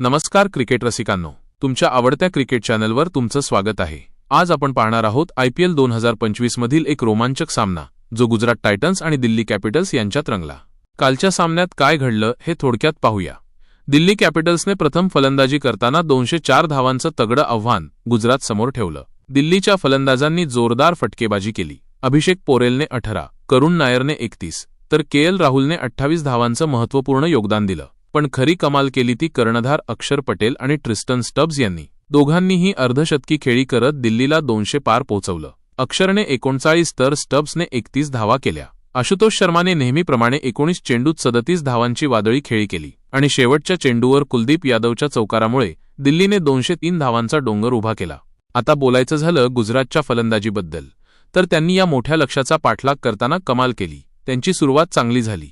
नमस्कार क्रिकेट रसिकांनो. तुमच्या आवडत्या क्रिकेट चॅनलवर तुमचं स्वागत आहे. आज आपण पाहणार आहोत आयपीएल दोन हजार पंचवीस मधील एक रोमांचक सामना जो गुजरात टायटन्स आणि दिल्ली कॅपिटल्स यांच्यात रंगला. कालच्या सामन्यात काय घडलं हे थोडक्यात पाहूया. दिल्ली कॅपिटल्सने प्रथम फलंदाजी करताना दोनशे चार धावांचं तगडं आव्हान गुजरात समोर ठेवलं. दिल्लीच्या फलंदाजांनी जोरदार फटकेबाजी केली. अभिषेक पोरेलने अठरा करुण नायरने एकतीस तर के एल राहुलने अठ्ठावीस धावांचं महत्त्वपूर्ण योगदान दिलं. पण खरी कमाल केली ती कर्णधार अक्षर पटेल आणि ट्रिस्टन स्टब्स यांनी. दोघांनीही अर्धशतकी खेळी करत दिल्लीला दोनशे पार पोहोचवलं. अक्षरने एकोणचाळीस तर स्टब्सने एकतीस धावा केल्या. आशुतोष शर्माने नेहमीप्रमाणे एकोणीस चेंडूत सदतीस धावांची वादळी खेळी केली. आणि शेवटच्या चेंडूवर कुलदीप यादवच्या चौकारामुळे दिल्लीने दोनशे तीन धावांचा डोंगर उभा केला. आता बोलायचं झालं गुजरातच्या फलंदाजीबद्दल. तर त्यांनी या मोठ्या लक्ष्याचा पाठलाग करताना कमाल केली. त्यांची सुरुवात चांगली झाली.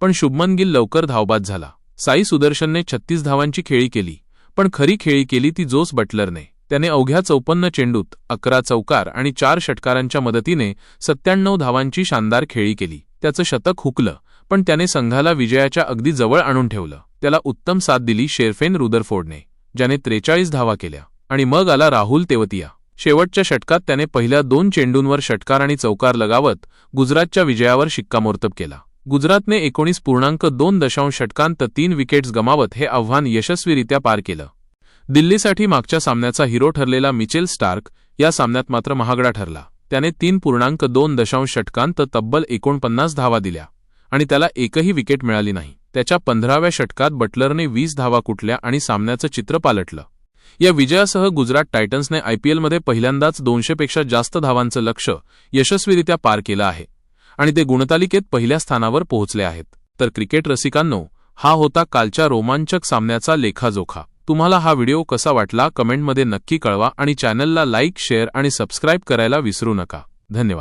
पण शुभमन गिल लवकर धावबाद झाला. साई सुदर्शनने छत्तीस धावांची खेळी केली पण खरी खेळी केली ती जोस बटलरने. त्याने अवघ्या चौपन्न चेंडूत अकरा चौकार आणि चार षटकारांच्या मदतीने सत्त्याण्णव धावांची शानदार खेळी केली. त्याचं शतक हुकलं पण त्याने संघाला विजयाच्या अगदी जवळ आणून ठेवलं. त्याला उत्तम साथ दिली शेरफेन रुदरफोर्डने ज्याने त्रेचाळीस धावा केल्या आणि मग आला राहुल तेवतिया. शेवटच्या षटकात त्याने पहिल्या दोन चेंडूंवर षटकार आणि चौकार लगावत गुजरातच्या विजयावर शिक्कामोर्तब केला. गुजरातने एकोणीस पूर्णांक दोन दशांश षटकांत तीन विकेट्स गमावत हे आव्हान यशस्वीरित्या पार केलं. दिल्लीसाठी मागच्या सामन्याचा हिरो ठरलेला मिचेल स्टार्क या सामन्यात मात्र महागडा ठरला. त्याने तीन पूर्णांक दोन दशांश षटकांत तब्बल एकोणपन्नास धावा दिल्या आणि त्याला एकही विकेट मिळाली नाही. त्याच्या पंधराव्या षटकात बटलरने वीस धावा कुठल्या आणि सामन्याचं चित्र पालटलं. या विजयासह गुजरात टायटन्सने आयपीएलमध्ये पहिल्यांदाच दोनशेपेक्षा जास्त धावांचं लक्ष यशस्वीरित्या पार केलं आहे. आणि ते गुणतालिकेत पहिल्या स्थानावर पोहोचले आहेत. तर क्रिकेट रसिकांनो हा होता कालच्या रोमांचक सामन्याचा लेखाजोखा. तुम्हाला हा व्हिडिओ कसा वाटला कमेंटमध्ये नक्की कळवा आणि चॅनलला लाईक शेअर आणि सबस्क्राईब करायला विसरू नका. धन्यवाद.